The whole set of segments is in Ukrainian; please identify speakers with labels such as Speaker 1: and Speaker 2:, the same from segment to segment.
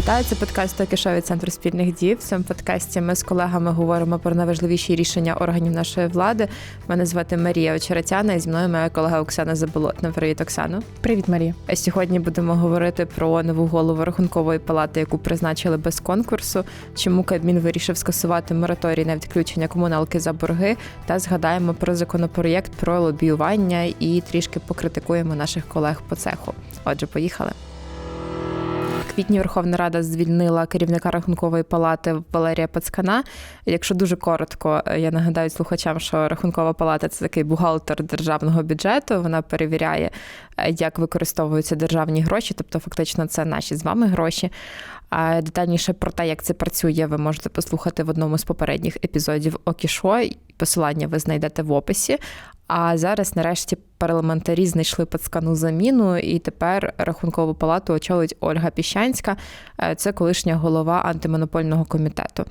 Speaker 1: Вітаю, це подкаст «Токішо» від центру спільних дій. В цьому подкасті ми з колегами говоримо про найважливіші рішення органів нашої влади. Мене звати Марія Очеретяна, і зі мною моя колега Оксана Заболотна. Привіт, Оксано.
Speaker 2: Привіт, Марія.
Speaker 1: А Сьогодні будемо говорити про нову голову рахункової палати, яку призначили без конкурсу. Чому Кабмін вирішив скасувати мораторій на відключення комуналки за борги, та згадаємо про законопроєкт про лобіювання і трішки покритикуємо наших колег по цеху. Отже, поїхали. Квітні Верховна Рада звільнила керівника рахункової палати Валерія Пацкана. Якщо дуже коротко, я нагадаю слухачам, що рахункова палата це такий бухгалтер державного бюджету. Вона перевіряє, е, як використовуються державні гроші, тобто фактично це наші з вами гроші. А детальніше про те, як це працює, ви можете послухати в одному з попередніх епізодів Окішо. Посилання ви знайдете в описі. А зараз, нарешті, парламентарі знайшли пацкану заміну, і тепер рахункову палату очолить Ольга Піщанська. Е, Це колишня голова антимонопольного комітету.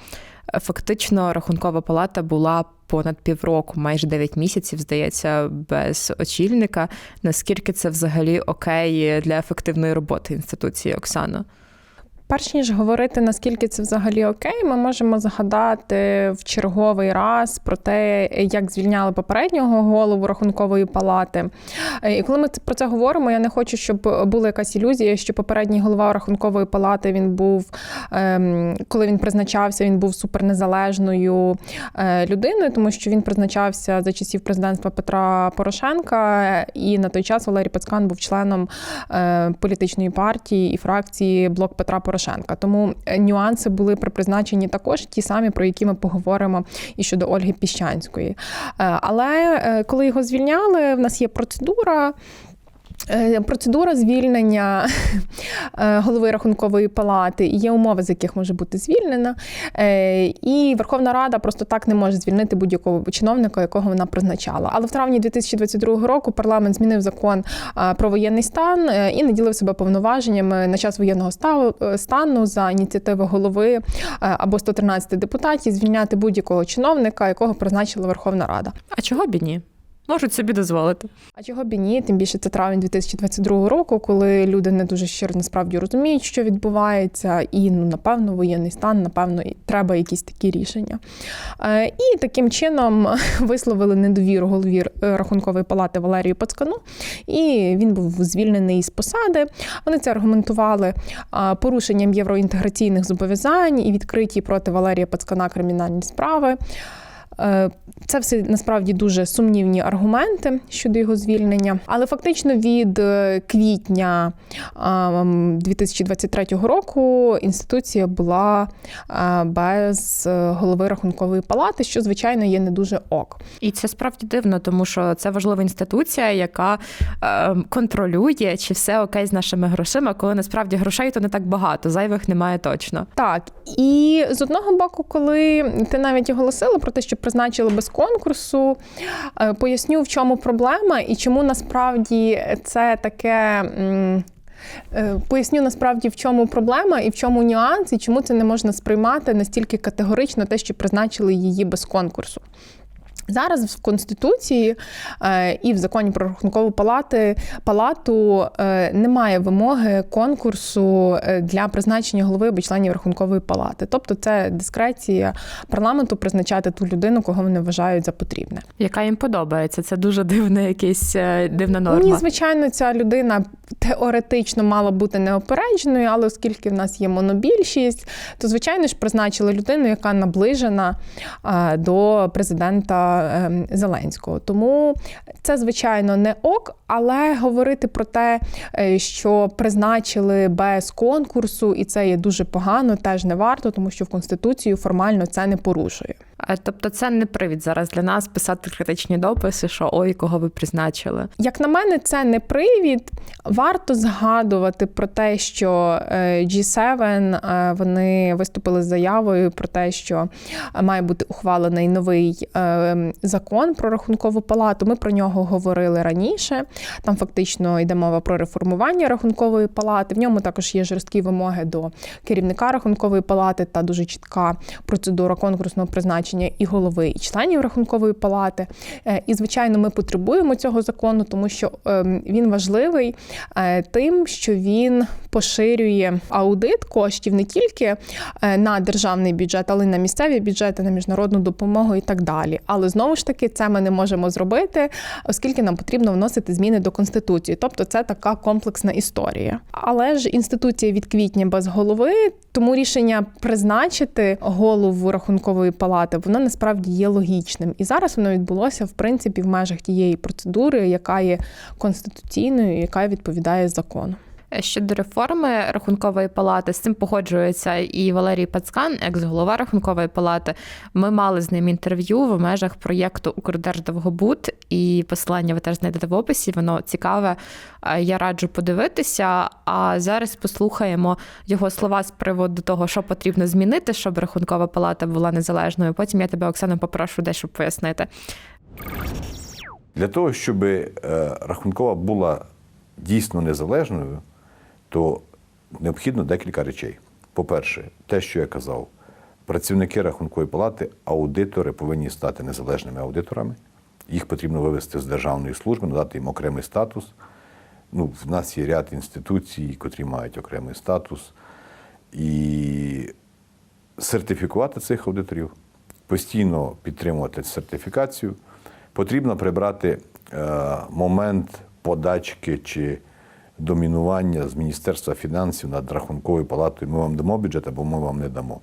Speaker 1: Фактично, рахункова палата була понад півроку, майже 9 місяців, здається, без очільника. Наскільки це взагалі окей для ефективної роботи інституції, Оксано?
Speaker 2: Перш ніж говорити, наскільки це взагалі окей, ми можемо згадати в черговий раз про те, як звільняли попереднього голову рахункової палати. Е, І коли ми про це говоримо, я не хочу, щоб була якась ілюзія, що попередній голова рахункової палати він був, ем, коли він призначався, він був супернезалежною е, людиною, тому що він призначався за часів президентства Петра Порошенка, і на той час Валерій Пацкан був членом е, політичної партії і фракції Блок Петра Порошенка. Тому е, нюанси були при призначенні також ті самі, про які ми поговоримо і щодо Ольги Піщанської. Е, Але е, коли його звільняли, в нас є процедура. Е, Процедура звільнення е, голови рахункової палати і є умови, з яких може бути звільнена. Е, І Верховна Рада просто так не може звільнити будь-якого чиновника, якого вона призначала. Але в травні 2022 року парламент змінив закон про воєнний стан і наділив себе повноваженнями на час воєнного стану за ініціативи голови або 113 депутатів звільняти будь-якого чиновника, якого призначила Верховна Рада.
Speaker 1: А чого б ні? Можуть собі дозволити.
Speaker 2: А чого б і ні? Тим більше це травень 2022 року, коли люди не дуже щиро насправді розуміють, що відбувається, і ну напевно воєнний стан, напевно, і треба якісь такі рішення. Е, І таким чином висловили недовіру голові е, рахункової палати Валерію Пацкану, і він був звільнений з посади. Вони це аргументували а, порушенням євроінтеграційних зобов'язань і відкриті проти Валерія Пацкана кримінальні справи. Е, Це все насправді дуже сумнівні аргументи щодо його звільнення. Але фактично від е, квітня 2023 року інституція була без е, голови рахункової палати, що звичайно є не дуже ок.
Speaker 1: І це справді дивно, тому що це важлива інституція, яка е, контролює, чи все окей з нашими грошима, коли насправді грошей то не так багато, зайвих немає точно.
Speaker 2: Так, і з одного боку, коли ти навіть оголосила про те, що призначили без конкурсу, е, поясню, в чому проблема і чому насправді це таке. е, Поясню насправді в чому проблема і в чому нюанс, і чому це не можна сприймати настільки категорично, те, що призначили її без конкурсу. Зараз в Конституції е, і в законі про рахункову палати, палату е, немає вимоги конкурсу е, для призначення голови або членів рахункової палати. Тобто це дискреція парламенту призначати ту людину, кого вони вважають за потрібне.
Speaker 1: Яка їм подобається. Це дуже дивна, якась дивна норма.
Speaker 2: Ні, звичайно, ця людина теоретично мала бути неопередженою, але оскільки в нас є монобільшість, то звичайно ж призначили людину, яка наближена до президента е, Зеленського. Тому це, звичайно, не ок, але говорити про те, е, що призначили без конкурсу, і це є дуже погано, теж не варто, тому що в Конституцію формально це не порушує.
Speaker 1: Е, Тобто, це не привід зараз для нас писати критичні дописи, що ой, кого ви призначили.
Speaker 2: Як на мене, це не привід. Варто згадувати про те, що е, G7 е, вони виступили з заявою про те, що має бути ухвалений новий закон про рахункову палату. Ми про нього говорили раніше. Там фактично йде мова про реформування рахункової палати. В ньому також є жорсткі вимоги до керівника рахункової палати та дуже чітка процедура конкурсного призначення призначення і голови, і членів рахункової палати. Е, І, звичайно, ми потребуємо цього закону, тому що ем, він важливий е, тим, що він поширює аудит коштів не тільки е, на державний бюджет, але й на місцеві бюджети, на міжнародну допомогу і так далі. Але знову ж таки, це ми не можемо зробити, оскільки нам потрібно вносити зміни до конституції. Тобто, це така комплексна історія. Але ж інституція від квітня без голови, тому рішення призначити голову рахункової палати, воно насправді є логічним. І зараз воно відбулося в принципі в межах тієї процедури, яка є конституційною, яка відповідає закону.
Speaker 1: Щодо реформи рахункової палати, з цим погоджується і Валерій Пацкан, екс-голова рахункової палати. Ми мали з ним інтерв'ю в межах проєкту Укрдерждовгобуд, і посилання ви теж знайдете в описі. Воно цікаве. Е, Я раджу подивитися. А зараз послухаємо його слова з приводу того, що потрібно змінити, щоб рахункова палата була незалежною. Потім я тебе, Оксана, попрошу дещо пояснити.
Speaker 3: Для того, щоб е, рахункова була дійсно незалежною, то необхідно декілька речей. По-перше, те, що я казав, працівники рахункової палати, аудитори повинні стати незалежними аудиторами. Їх потрібно вивести з державної служби, надати їм окремий статус. Ну, в нас є ряд інституцій, котрі мають окремий статус. І сертифікувати цих аудиторів, постійно підтримувати сертифікацію. Потрібно прибрати е, момент подачки чи домінування з Міністерства фінансів над рахунковою палатою. Ми вам дамо бюджет або ми вам не дамо.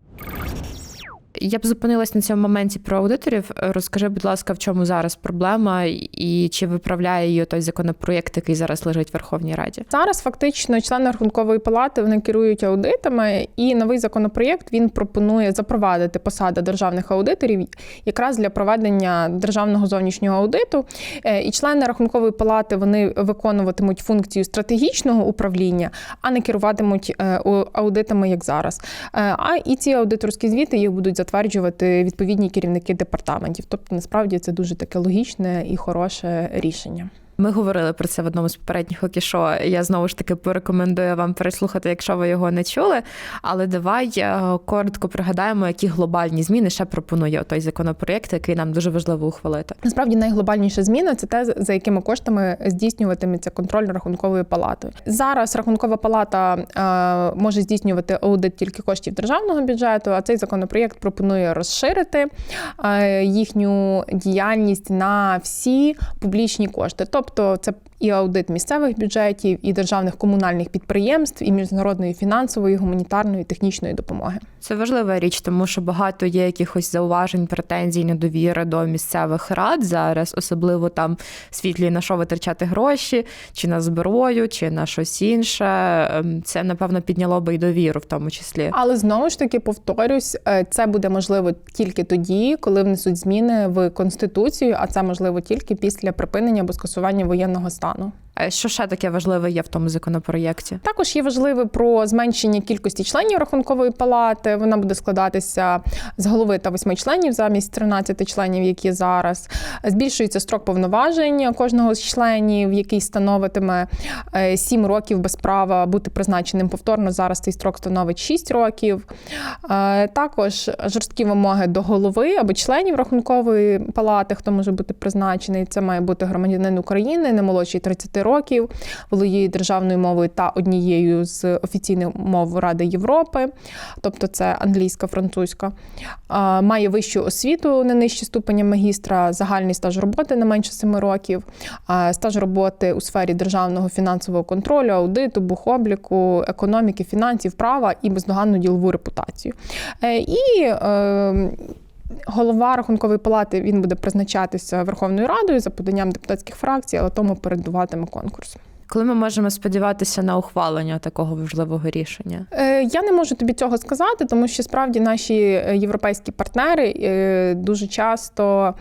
Speaker 1: Я б зупинилась на цьому моменті про аудиторів. Розкажи, будь ласка, в чому зараз проблема, і чи виправляє її той законопроєкт, який зараз лежить в Верховній Раді?
Speaker 2: Зараз фактично члени рахункової палати вони керують аудитами, і новий законопроєкт він пропонує запровадити посади державних аудиторів якраз для проведення державного зовнішнього аудиту. Е, І члени рахункової палати вони виконуватимуть функцію стратегічного управління, а не керуватимуть е, аудитами як зараз. Е, А і ці аудиторські звіти їх будуть затверджувати відповідні керівники департаментів. Тобто, насправді це дуже таке логічне і хороше рішення.
Speaker 1: Ми говорили про це в одному з попередніх окішо. Я знову ж таки порекомендую вам переслухати, якщо ви його не чули. Але давай е, коротко пригадаємо, які глобальні зміни ще пропонує той законопроєкт, який нам дуже важливо ухвалити.
Speaker 2: Насправді найглобальніша зміна це те, за якими коштами здійснюватиметься контроль рахунковою палатою. Зараз рахункова палата е, може здійснювати аудит тільки коштів державного бюджету, а цей законопроєкт пропонує розширити е, їхню діяльність на всі публічні кошти. Тобто, це і аудит місцевих бюджетів, і державних комунальних підприємств, і міжнародної фінансової, гуманітарної, технічної допомоги.
Speaker 1: Це важлива річ, тому що багато є якихось зауважень, претензій, недовіри до місцевих рад зараз, особливо там світлі на що витрачати гроші, чи на зброю, чи на щось інше. Ем, Це напевно підняло би й довіру, в тому числі.
Speaker 2: Але знову ж таки повторюсь, е, це буде можливо тільки тоді, коли внесуть зміни в конституцію, а це можливо тільки після припинення або скасування воєнного стану.
Speaker 1: Що ще таке важливе є в тому законопроєкті?
Speaker 2: Також є важливе про зменшення кількості членів рахункової палати. Вона буде складатися з голови та восьми членів замість 13 членів, які зараз. Збільшується строк повноважень кожного з членів, який становитиме 7 років без права бути призначеним повторно. Зараз цей строк становить 6 років. Е, Також жорсткі вимоги до голови або членів рахункової палати, хто може бути призначений. Це має бути громадянин України, не молодший 30 років, володіє державною мовою та однією з офіційних мов Ради Європи, тобто це англійська, французька. Має вищу освіту не нижче ступеня магістра, загальний стаж роботи не менше 7 років, стаж роботи у сфері державного фінансового контролю, аудиту, бухобліку, економіки, фінансів, права і бездоганну ділову репутацію. Е, І е, Голова рахункової палати він буде призначатися Верховною Радою за поданням депутатських фракцій, але тому передуватиме конкурс.
Speaker 1: Коли ми можемо сподіватися на ухвалення такого важливого рішення?
Speaker 2: Е, Я не можу тобі цього сказати, тому що справді наші е, європейські партнери е, дуже часто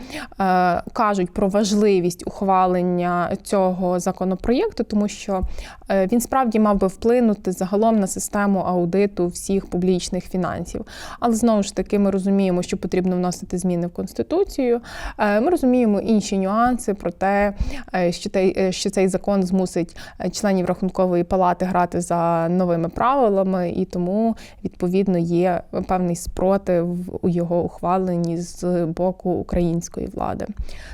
Speaker 2: кажуть про важливість ухвалення цього законопроєкту, тому що він справді мав би вплинути загалом на систему аудиту всіх публічних фінансів. Але знову ж таки, ми розуміємо, що потрібно вносити зміни в конституцію. Е, Ми розуміємо інші нюанси про те, е, що е, що цей закон змусить е, членів рахункової палати грати за новими правилами, і тому відповідно є певний спротив у його ухваленні з боку української влади.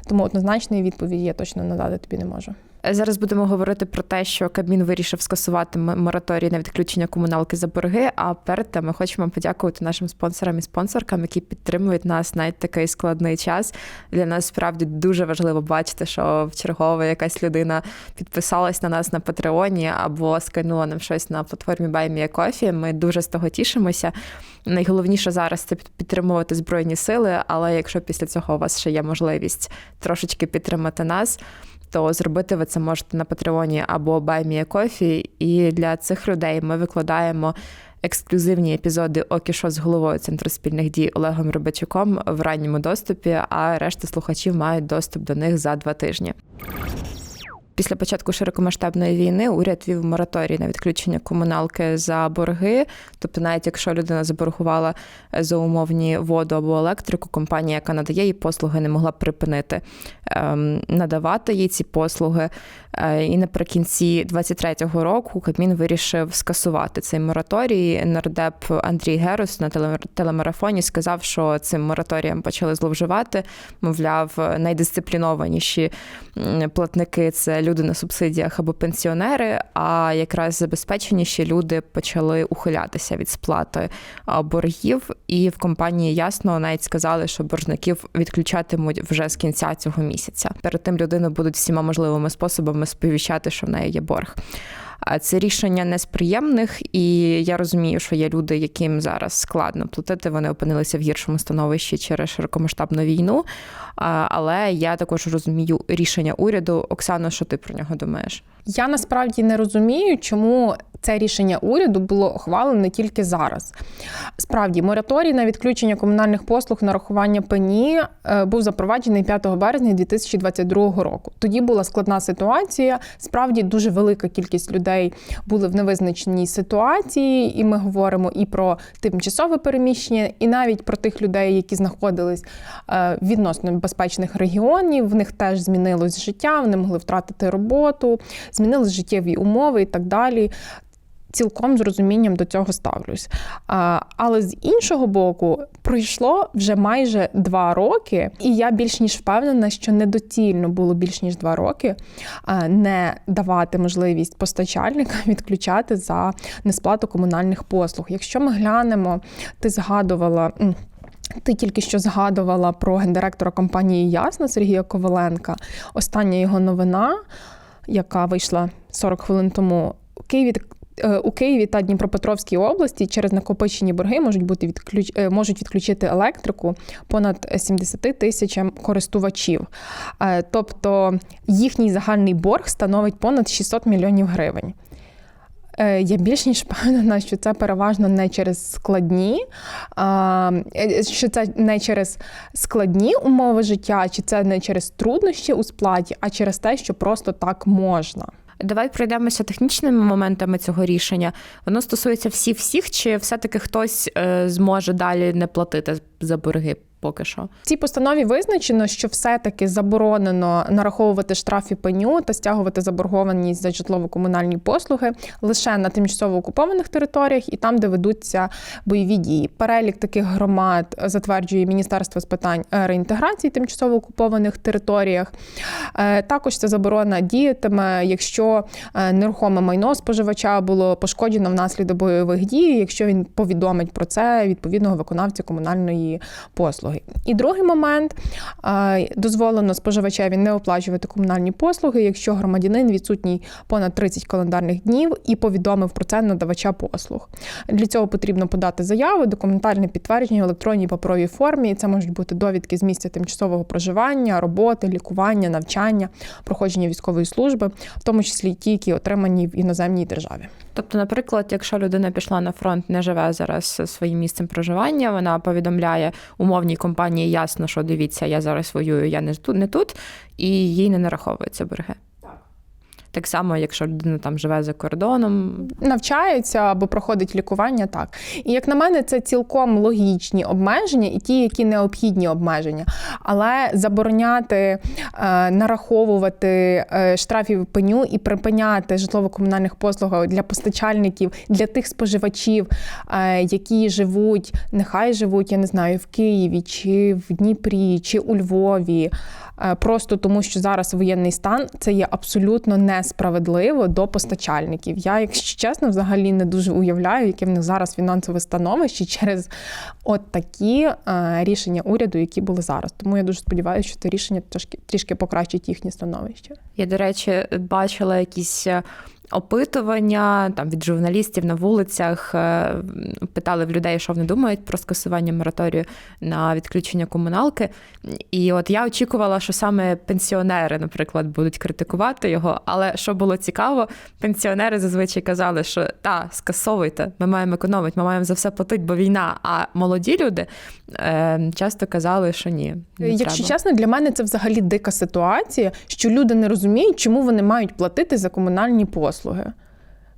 Speaker 2: Тому однозначної відповіді я точно надати тобі не можу.
Speaker 1: Зараз будемо говорити про те, що Кабмін вирішив скасувати мораторій на відключення комуналки за борги. А перед тим ми хочемо подякувати нашим спонсорам і спонсоркам, які підтримують нас навіть такий складний час. Для нас справді дуже важливо бачити, що в чергове якась людина підписалась на нас на Патреоні або скинула нам щось на платформі BuyMeACoffee. Ми дуже з того тішимося. Найголовніше зараз це підтримувати збройні сили. Але якщо після цього у вас ще є можливість трошечки підтримати нас то зробити ви це можете на Патреоні або Байміякофі. І для цих людей ми викладаємо ексклюзивні епізоди «Окі Шо» з головою Центру спільних дій Олегом Рибачуком в ранньому доступі, а решта слухачів мають доступ до них за два тижні. Після початку широкомасштабної війни уряд вів мораторій на відключення комуналки за борги. Тобто, навіть якщо людина заборгувала за умовні воду або електрику, компанія, яка надає їй послуги, не могла припинити ем, надавати їй ці послуги. Е, І наприкінці 23-го року Кабмін вирішив скасувати цей мораторій. Нардеп Андрій Герус на теле- телемарафоні сказав, що цим мораторієм почали зловживати. Мовляв, найдисциплінованіші платники це люди на субсидіях або пенсіонери. А якраз забезпеченіші люди почали ухилятися від сплати боргів. І в компанії ясно навіть сказали, що боржників відключатимуть вже з кінця цього місяця. Перед тим людину будуть всіма можливими способами сповіщати, що в неї є борг. Це рішення не з приємних, і я розумію, що є люди, яким зараз складно платити. Вони опинилися в гіршому становищі через широкомасштабну війну. Але я також розумію рішення уряду. Оксано, що ти про нього думаєш?
Speaker 2: Я насправді не розумію, чому це рішення уряду було ухвалене тільки зараз. Справді, мораторій на відключення комунальних послуг нарахування пені е, був запроваджений 5 березня 2022 року. Тоді була складна ситуація. Справді дуже велика кількість людей були в невизначеній ситуації, і ми говоримо і про тимчасове переміщення, і навіть про тих людей, які знаходились е, відносно безпечних регіонів. В них теж змінилось життя, вони могли втратити роботу, змінились життєві умови і так далі. Цілком з розумінням до цього ставлюсь. Але з іншого боку, пройшло вже майже два роки, і я більш ніж впевнена, що недоцільно було більш ніж два роки не давати можливість постачальникам відключати за несплату комунальних послуг. Якщо ми глянемо, ти згадувала. ти тільки що згадувала про гендиректора компанії Ясна Сергія Коваленка. Остання його новина, яка вийшла 40 хвилин тому. Е, у Києві та Дніпропетровській області через накопичені борги можуть бути відключ... е, можуть відключити електрику понад 70 тисячам користувачів. Е, Тобто їхній загальний борг становить понад 600 мільйонів гривень. Е, Я більш ніж впевнена, що це переважно не через складні, е, що це не через складні умови життя, чи це не через труднощі у сплаті, а через те, що просто так можна.
Speaker 1: Давай пройдемося технічними моментами цього рішення. Воно стосується всіх всіх, чи все-таки хтось е, зможе далі не платити за борги поки що?
Speaker 2: В цій постанові визначено, що все-таки заборонено нараховувати штраф пеню та стягувати заборгованість за житлово-комунальні послуги лише на тимчасово окупованих територіях і там, де ведуться бойові дії. Перелік таких громад затверджує Міністерство з питань е, реінтеграції тимчасово окупованих територіях. Е, Також ця заборона діятиме, якщо е, нерухоме майно споживача було пошкоджено внаслідок бойових дій, якщо він повідомить про це відповідного виконавця комунальної послуги. І другий момент дозволено споживачеві не оплачувати комунальні послуги, якщо громадянин відсутній понад 30 календарних днів і повідомив про це надавача послуг. Для цього потрібно подати заяву, документальне підтвердження в електронній паперовій формі. Це можуть бути довідки з місця тимчасового проживання, роботи, лікування, навчання, проходження військової служби, в тому числі ті, які отримані в іноземній державі.
Speaker 1: Тобто, наприклад, якщо людина пішла на фронт, не живе зараз своїм місцем проживання, вона повідомляє умовній компанії ясно, що дивіться, я зараз воюю, я не тут, не тут, і їй не нараховуються борги. Так само, якщо людина там живе за кордоном,
Speaker 2: навчається або проходить лікування, так. І як на мене, це цілком логічні обмеження і ті, які необхідні обмеження. Але забороняти е, нараховувати е, штрафів пеню і припиняти житлово-комунальних послуг для постачальників, для тих споживачів, е, які живуть, нехай живуть, я не знаю, в Києві, чи в Дніпрі, чи у Львові. Е, Просто тому, що зараз воєнний стан це є абсолютно несправедливо до постачальників. Я, якщо чесно, взагалі не дуже уявляю, яке в них зараз фінансове становище через от такі е, рішення уряду, які були зараз. Тому я дуже сподіваюся, що це рішення трошки трішки покращить їхнє становище.
Speaker 1: Я, до речі, бачила якісь е, опитування там від журналістів на вулицях, е, питали в людей, що вони думають про скасування мораторію на відключення комуналки. І от я очікувала, що саме пенсіонери, наприклад, будуть критикувати його. Але що було цікаво, пенсіонери зазвичай казали, що та, скасовуйте, ми маємо економити, ми маємо за все платити, бо війна. А молоді люди е, часто казали, що ні. не
Speaker 2: Якщо
Speaker 1: треба.
Speaker 2: чесно, для мене це взагалі дика ситуація, що люди не розуміють, чому вони мають платити за комунальні послуги.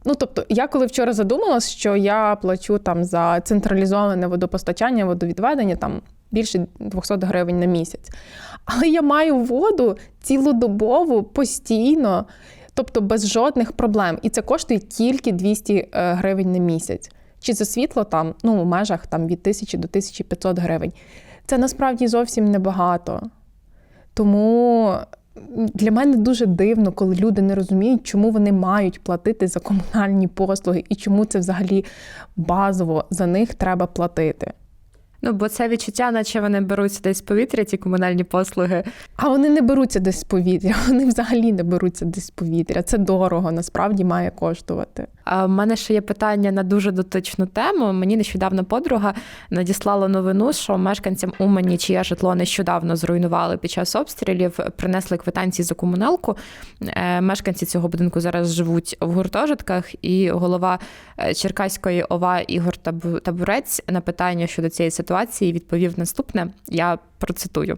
Speaker 2: Ну, тобто, я коли вчора задумалась, що я плачу там за централізоване водопостачання, водовідведення там більше 200 гривень на місяць. Але я маю воду цілодобово, постійно, тобто без жодних проблем. І це коштує тільки 200 е, гривень на місяць. Чи за світло там, ну, в межах там, від 1000 до 1500 гривень. Це насправді зовсім небагато. Тому для мене дуже дивно, коли люди не розуміють, чому вони мають платити за комунальні послуги і чому це взагалі базово за них треба платити.
Speaker 1: Ну, бо це відчуття, наче вони беруться десь з повітря, ці комунальні послуги.
Speaker 2: А вони не беруться десь з повітря, вони взагалі не беруться десь з повітря. Це дорого, насправді має коштувати.
Speaker 1: В мене ще є питання на дуже дотичну тему. Мені нещодавно подруга надіслала новину, що мешканцям Умані, чиє житло нещодавно зруйнували під час обстрілів, принесли квитанції за комуналку. Е, Мешканці цього будинку зараз живуть в гуртожитках, і голова е, Черкаської ОВА Ігор Табу- Табурець на питання щодо цієї ситуації відповів наступне. Я процитую.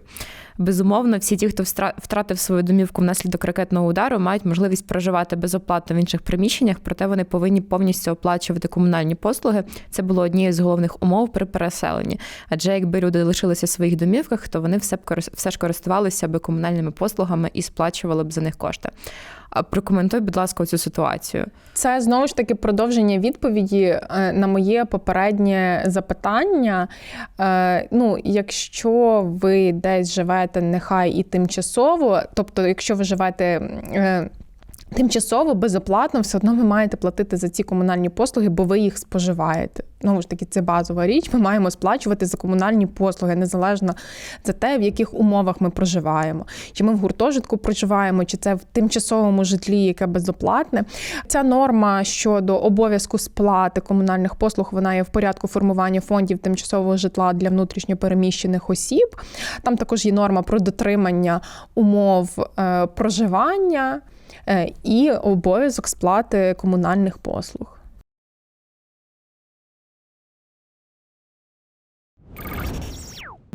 Speaker 1: Безумовно, всі ті, хто втратив свою домівку внаслідок ракетного удару, мають можливість проживати безоплатно в інших приміщеннях, проте вони повинні повністю оплачувати комунальні послуги. Це було однією з головних умов при переселенні. Адже якби люди лишилися в своїх домівках, то вони все б все ж користувалися би комунальними послугами і сплачували б за них кошти. Прокоментуй, будь ласка, цю ситуацію.
Speaker 2: Це знову ж таки продовження відповіді е, на моє попереднє запитання. Е, Ну, якщо ви десь живете, нехай і тимчасово, тобто, якщо ви живете. Тимчасово безоплатно все одно ви маєте платити за ці комунальні послуги, бо ви їх споживаєте. Знову ж таки, це базова річ. Ми маємо сплачувати за комунальні послуги незалежно за те, в яких умовах ми проживаємо. Чи ми в гуртожитку проживаємо, чи це в тимчасовому житлі, яке безоплатне. Ця норма щодо обов'язку сплати комунальних послуг, вона є в порядку формування фондів тимчасового житла для внутрішньопереміщених осіб. Там також є норма про дотримання умов е, проживання і обов'язок сплати комунальних послуг.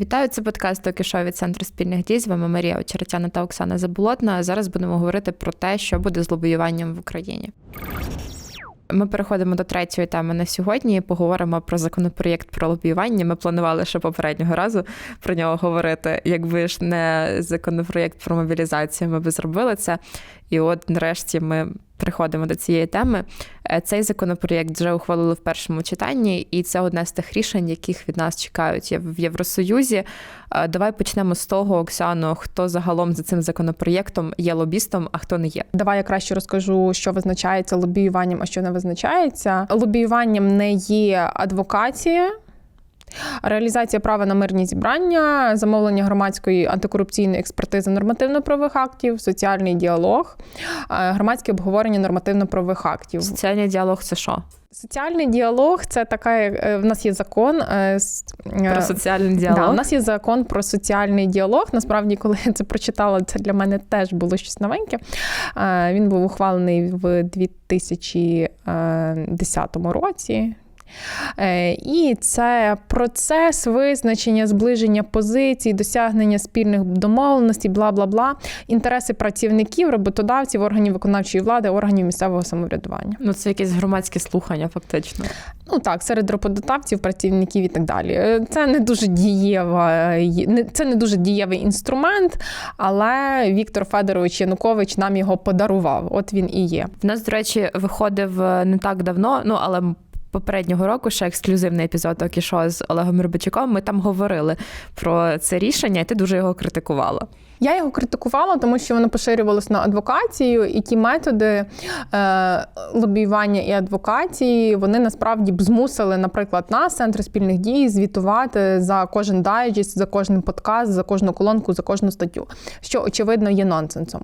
Speaker 1: Вітаю, це подкаст «Токи від центру спільних дій. З вами Марія Очеретяна та Оксана Заболотна. Зараз будемо говорити про те, що буде з лобіюванням в Україні. Ми переходимо до третьої теми на сьогодні. і Поговоримо про законопроєкт про лобіювання. Ми планували ще попереднього разу про нього говорити. Якби ж не законопроєкт про мобілізацію, ми би зробили це. І от нарешті ми приходимо до цієї теми. Е, Цей законопроєкт вже ухвалили в першому читанні, і це одне з тих рішень, яких від нас чекають в Євросоюзі. Е, Давай почнемо з того, Оксано, хто загалом за цим законопроєктом є лобістом, а хто не є.
Speaker 2: Давай я краще розкажу, що визначається лобіюванням, а що не визначається. Лобіюванням не є адвокація. Реалізація права на мирні зібрання, замовлення громадської антикорупційної експертизи нормативно-правових актів, соціальний діалог, е, громадське обговорення нормативно-правових актів.
Speaker 1: Соціальний діалог це що?
Speaker 2: Соціальний діалог це така, е, в нас є закон е,
Speaker 1: Про соціальний діалог.
Speaker 2: Да, у нас є закон про соціальний діалог. Насправді, коли я це прочитала, це для мене теж було щось новеньке. Він був ухвалений в 2010 році. Е, І це процес визначення, зближення позицій, досягнення спільних домовленостей, бла бла бла, інтереси працівників, роботодавців, органів виконавчої влади, органів місцевого самоврядування.
Speaker 1: Ну, це якесь громадське слухання, фактично.
Speaker 2: Ну так, серед роботодавців, працівників і так далі. Е, Це не дуже дієва, е, це не дуже дієвий інструмент, але Віктор Федорович Янукович нам його подарував. От він і є.
Speaker 1: В нас, до речі, виходив не так давно, ну але попереднього року ще ексклюзивний епізод Окішо з Олегом Рибачуком. Ми там говорили про це рішення, і ти дуже його критикувала.
Speaker 2: Я його критикувала, тому що воно поширювалося на адвокацію, і ті методи е, лобіювання і адвокації вони насправді б змусили, наприклад, нас, центр спільних дій, звітувати за кожен дайджест, за кожен подкаст, за кожну колонку, за кожну статтю, що очевидно є нонсенсом.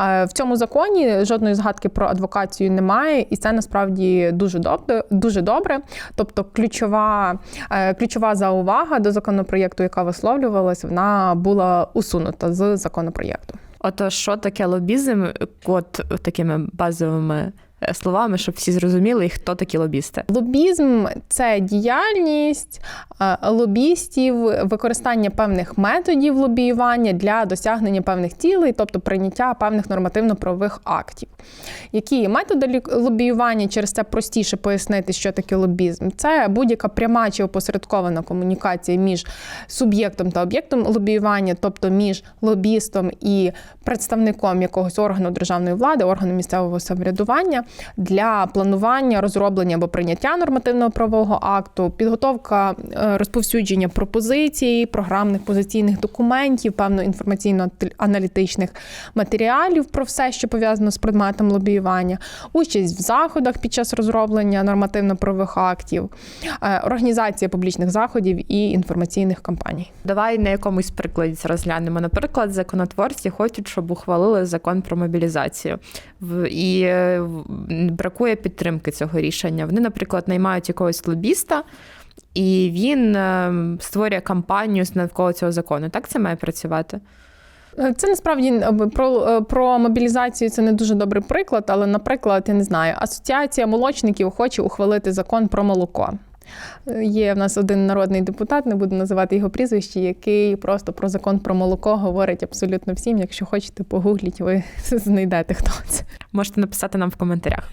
Speaker 2: Е, в цьому законі жодної згадки про адвокацію немає, і це насправді дуже добре. Дуже добре. Тобто, ключова, е, ключова заувага до законопроєкту, яка висловлювалась, вона була усунута з законопроєкту.
Speaker 1: Ото що таке лобізм, от такими базовими словами, щоб всі зрозуміли, хто такі лобісти.
Speaker 2: Лобізм це діяльність е, лобістів, використання певних методів лобіювання для досягнення певних цілей, тобто прийняття певних нормативно-правових актів. Які методи лобіювання, через це простіше пояснити, що таке лобізм. Це будь-яка пряма чи опосередкована комунікація між суб'єктом та об'єктом лобіювання, тобто між лобістом і представником якогось органу державної влади, органу місцевого самоврядування для планування, розроблення або прийняття нормативного правового акту, підготовка е, розповсюдження пропозицій, програмних позиційних документів, певно інформаційно-аналітичних матеріалів про все, що пов'язано з предметом лобіювання, участь в заходах під час розроблення нормативно-правових актів, е, організація публічних заходів і інформаційних кампаній.
Speaker 1: Давай на якомусь прикладі розглянемо. Наприклад, законотворці хочуть, щоб ухвалили закон про мобілізацію. І е, бракує підтримки цього рішення. Вони, наприклад, наймають якогось лобіста, і він е, створює кампанію навколо цього закону. Так це має працювати?
Speaker 2: Е, Це насправді е, про, про мобілізацію це не дуже добрий приклад, але, наприклад, я не знаю, асоціація молочників хоче ухвалити закон про молоко. Є в нас один народний депутат, не буду називати його прізвище, який просто про закон про молоко говорить абсолютно всім. Якщо хочете, погугліть, ви знайдете хто це.
Speaker 1: Можете написати нам в коментарях.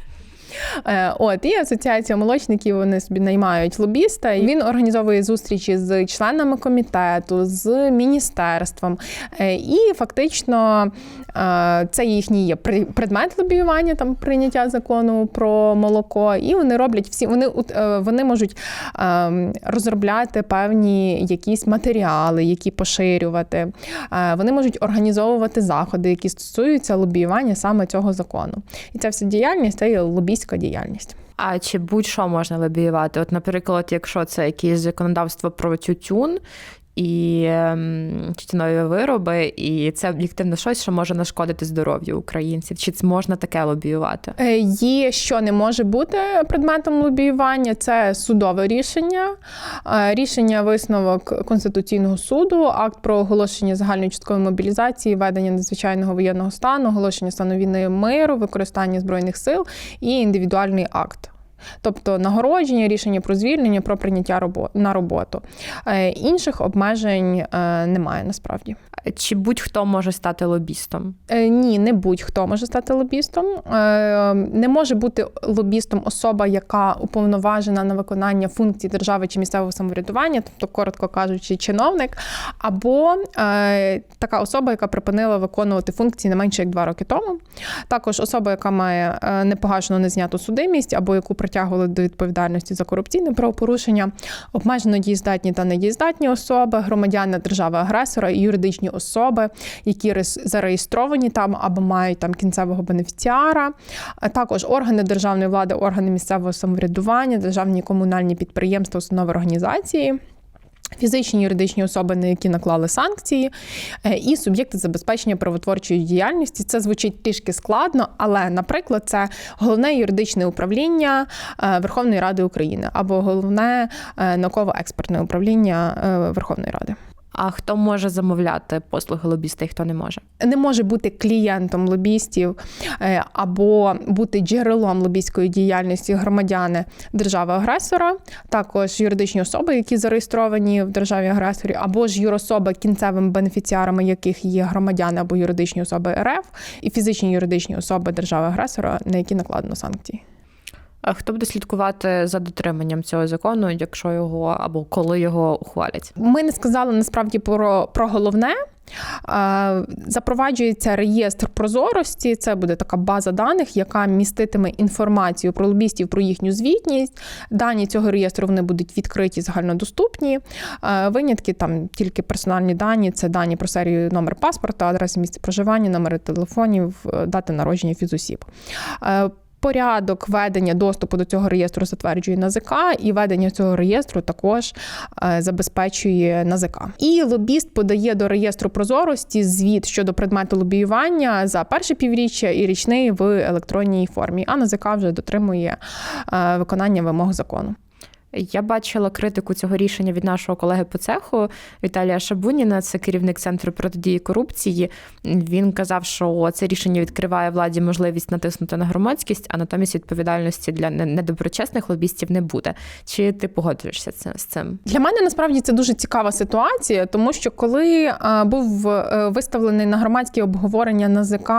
Speaker 2: Е, От і асоціація молочників вони собі наймають лобіста. І він організовує зустрічі з членами комітету, з міністерством. Е, І фактично е, це їхній є предмет лобіювання, там прийняття закону про молоко. І вони роблять всі. Вони вони можуть е, розробляти певні якісь матеріали, які поширювати. Вони можуть організовувати заходи, які стосуються лобіювання саме цього закону. І ця вся діяльність це є лобійська діяльність.
Speaker 1: А чи будь-що можна лобіювати? От, наприклад, якщо це якесь законодавство про тютюн і ем, тютюнові вироби, і це об'єктивно щось, що може нашкодити здоров'ю українців. Чи можна таке лобіювати?
Speaker 2: Е, Є, що не може бути предметом лобіювання, це судове рішення, е, рішення висновок Конституційного суду, акт про оголошення загальної часткової мобілізації, ведення надзвичайного воєнного стану, оголошення стану війни миру, використання збройних сил і індивідуальний акт. Тобто нагородження, рішення про звільнення, про прийняття на роботу. Е, Інших обмежень е, немає насправді.
Speaker 1: Чи будь-хто може стати лобістом?
Speaker 2: Е, Ні, не будь-хто може стати лобістом. Не може бути лобістом особа, яка уповноважена на виконання функцій держави чи місцевого самоврядування, тобто, коротко кажучи, чиновник, або така особа, яка припинила виконувати функції не менше як два роки тому. Також особа, яка має непогашену незняту судимість, або яку притягували до відповідальності за корупційне правопорушення, обмежено дієздатні та недієздатні особи, громадяни держави-агресора і юридичні особи, які зареєстровані там або мають там кінцевого бенефіціара, а також органи державної влади, органи місцевого самоврядування, державні комунальні підприємства, установи організації. Фізичні юридичні особи, на які наклали санкції, е, і суб'єкти забезпечення правотворчої діяльності. Це звучить трішки складно, але, наприклад, це головне юридичне управління е, Верховної Ради України або головне е, науково-експертне управління Верховної Ради.
Speaker 1: А хто може замовляти послуги лобіста і хто не може?
Speaker 2: не може бути клієнтом лобістів е, або бути джерелом лобістської діяльності громадяни держави-агресора, також юридичні особи, які зареєстровані в державі агресорі, або ж юрособи, кінцевими бенефіціарами яких є громадяни або юридичні особи РФ, і фізичні юридичні особи держави-агресора, на які накладено санкції.
Speaker 1: Хто буде слідкувати за дотриманням цього закону, якщо його або коли його ухвалять?
Speaker 2: Ми не сказали насправді про, про головне. Е, Запроваджується реєстр прозорості. Це буде така база даних, яка міститиме інформацію про лобістів, про їхню звітність. Дані цього реєстру вони будуть відкриті, загальнодоступні. Е, Винятки там тільки персональні дані, це дані про серію номер паспорта, адреси місця проживання, номери телефонів, е, дати народження фізосіб. Порядок ведення доступу до цього реєстру затверджує НАЗК, і ведення цього реєстру також е, забезпечує НАЗК. І лобіст подає до реєстру прозорості звіт щодо предмету лобіювання за перше півріччя і річний в електронній формі. А НАЗК вже дотримує е, виконання вимог закону.
Speaker 1: Я бачила критику цього рішення від нашого колеги по цеху Віталія Шабуніна, це керівник центру протидії корупції. Він казав, що це рішення відкриває владі можливість натиснути на громадськість, а натомість відповідальності для недоброчесних лобістів не буде. Чи ти погоджуєшся з цим?
Speaker 2: Для мене насправді це дуже цікава ситуація, тому що коли був е, виставлений на громадське обговорення НАЗК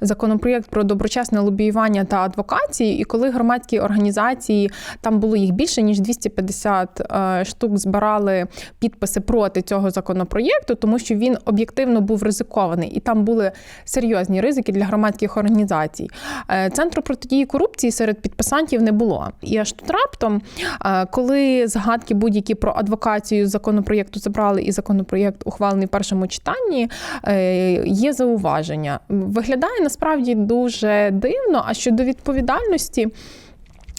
Speaker 2: законопроєкт про доброчесне лобіювання та адвокації, і коли громадські організації там було їх більше ніж 250 е, штук, збирали підписи проти цього законопроєкту, тому що він об'єктивно був ризикований, і там були серйозні ризики для громадських організацій. Е, Центру протидії корупції серед підписантів не було. І аж тут раптом, е, коли згадки будь-які про адвокацію законопроєкту забрали, і законопроєкт ухвалений в першому читанні, є зауваження. Виглядає насправді дуже дивно. А щодо відповідальності.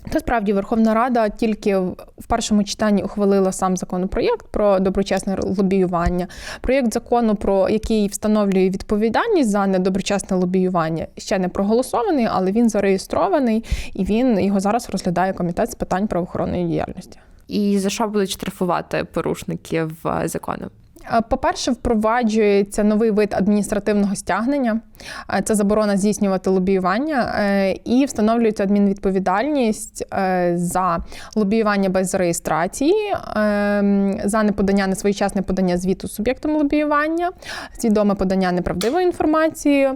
Speaker 2: Та справді Верховна Рада тільки в першому читанні ухвалила сам законопроєкт про доброчесне лобіювання. Проєкт закону, про який встановлює відповідальність за недоброчесне лобіювання, ще не проголосований, але він зареєстрований і він його зараз розглядає комітет з питань правоохоронної діяльності.
Speaker 1: І за що будуть штрафувати порушників е, закону?
Speaker 2: Е, По-перше, впроваджується новий вид адміністративного стягнення. Е, Це заборона здійснювати лобіювання, е, і встановлюється адмінвідповідальність за лобіювання без реєстрації, за неподання несвоєчасне подання звіту суб'єктом лобіювання, свідоме подання неправдивої інформації,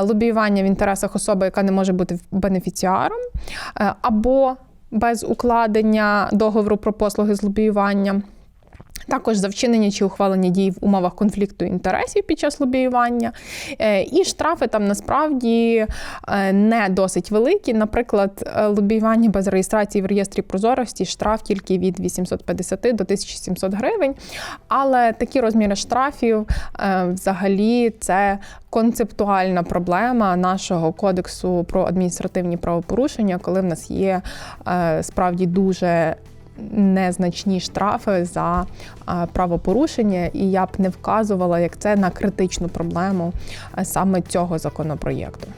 Speaker 2: лобіювання в інтересах особи, яка не може бути бенефіціаром, або без укладення договору про послуги з лобіювання. Також за вчинення чи ухвалення дій в умовах конфлікту інтересів під час лобіювання. Е, І штрафи там насправді е, не досить великі. Наприклад, е, лобіювання без реєстрації в реєстрі прозорості штраф тільки від 850 до 1700 гривень. Але такі розміри штрафів взагалі це концептуальна проблема нашого кодексу про адміністративні правопорушення, коли в нас є справді дуже незначні штрафи за правопорушення, і я б не вказувала як це на критичну проблему саме цього законопроєкту.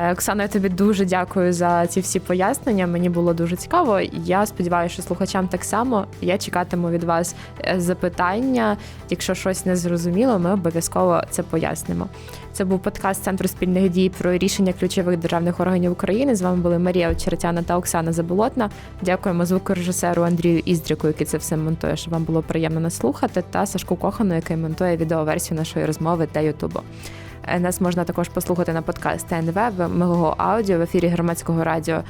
Speaker 1: Е, Оксана, я тобі дуже дякую за ці всі пояснення. Мені було дуже цікаво. Я сподіваюся, що слухачам так само. Я чекатиму від вас е, запитання. Якщо щось не зрозуміло, ми обов'язково це пояснимо. Це був подкаст Центру спільних дій про рішення ключових державних органів України. З вами були Марія Очеретяна та Оксана Заболотна. Дякуємо звукорежисеру Андрію Іздріку, який це все монтує, щоб вам було приємно нас слухати, та Сашку Кохану, який монтує відеоверсію нашої розмови та Ютубу. Е, Нас можна також послухати на подкаст ТНВ в Милого Аудіо в ефірі громадського радіо.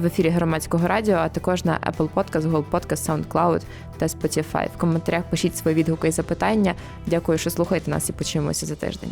Speaker 1: В ефірі громадського радіо, а також на Apple Podcast, Google Podcast, SoundCloud та Spotify. В коментарях пишіть свої відгуки і запитання. Дякую, що слухаєте нас і почуємося за тиждень.